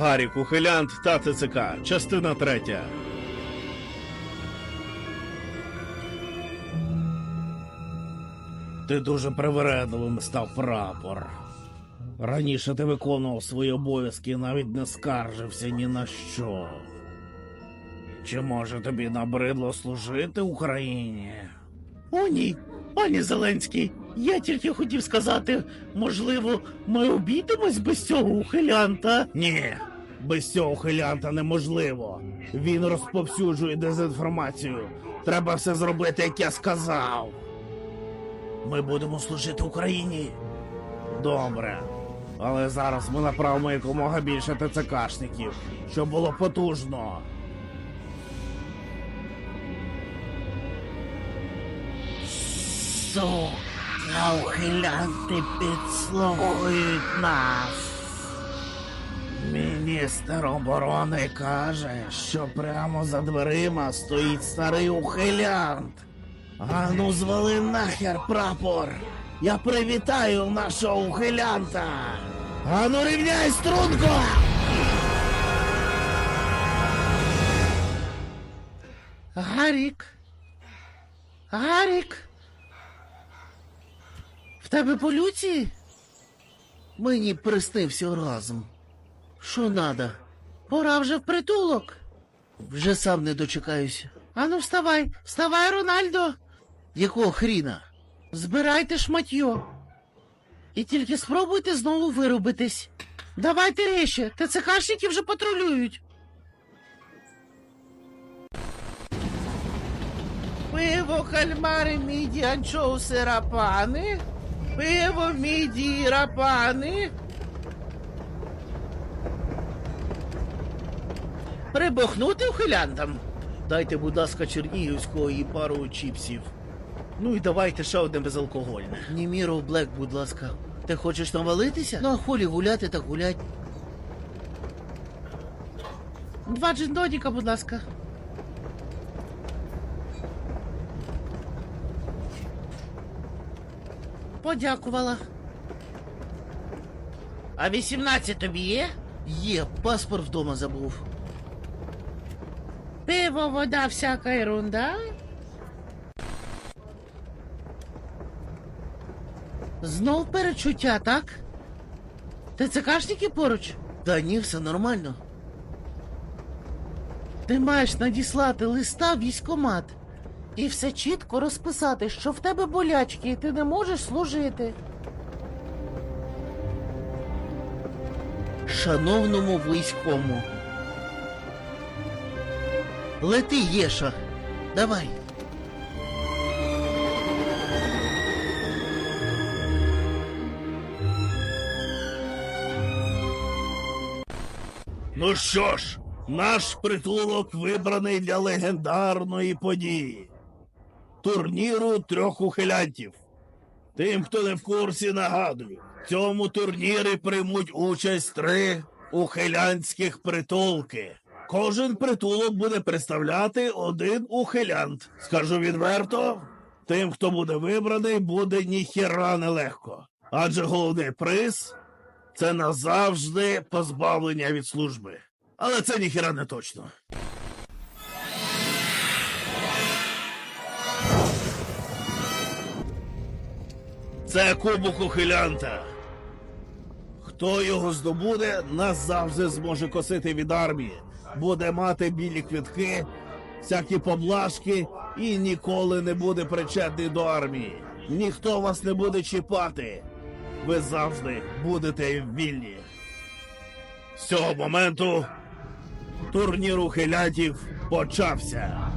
Гарік, ухилянт та ТЦК. Частина третя. Ти дуже привередливим став прапор. Раніше ти виконував свої обов'язки і навіть не скаржився ні на що. Чи може тобі набридло служити Україні? О, ні, пані Зеленський. Я тільки хотів сказати, можливо, ми обійдемось без цього ухилянта? Ні, без цього ухилянта неможливо. Він розповсюджує дезінформацію. Треба все зробити, як я сказав. Ми будемо служити Україні. Добре. Але зараз ми направимо якомога більше ТЦКшників, щоб було потужно. Сука, ухилянти підслухують нас. Міністр оборони каже, що прямо за дверима стоїть старий ухилянт. Ану, звали нахер прапор. Я привітаю нашого ухилянта. Ану, рівняй струнко! Гарік. Гарік. В тебе полюції? Мені приснився разом. Що надо? Пора вже в притулок. Вже сам не дочекаюся. Ану, вставай, вставай, Рональдо. Якого хріна? Збирайте шматьо. І тільки спробуйте знову вирубитись. Давайте речі, ТЦКшники вже патрулюють. Пиво, кальмари, міді, анчоуси, рапани. Пиво, міді, рапани. Прибухнути ухилянтам. Дайте, будь ласка, чернігівського і пару чіпсів. Ну і давайте ще одне безалкогольне. Німіров Блек, будь ласка. Ти хочеш навалитися? Ну, а холі гуляти так гулять. Два джиндоніка, будь ласка. Подякувала. А 18 тобі є? Є, паспорт вдома забув. Пиво, вода, всяка ерунда. Знов перечуття, так? ТЦКшники поруч? Та ні, все нормально. Ти маєш надіслати листа в військкомат і все чітко розписати, що в тебе болячки, і ти не можеш служити. Шановному війському. Лети, Єша. Давай. Ну що ж, наш притулок вибраний для легендарної події. Турніру трьох ухилянтів. Тим, хто не в курсі, нагадую, в цьому турнірі приймуть участь три ухилянських притулки. Кожен притулок буде представляти один ухилянт. Скажу відверто, тим, хто буде вибраний, буде ніхіра нелегко. Адже головний приз це назавжди позбавлення від служби. Але це ніхіра не точно. Це кубок ухилянта. Хто його здобуде, назавжди зможе косити від армії, буде мати білі квітки, всякі поблажки і ніколи не буде причетний до армії. Ніхто вас не буде чіпати. Ви завжди будете вільні. З цього моменту турнір ухилянтів почався.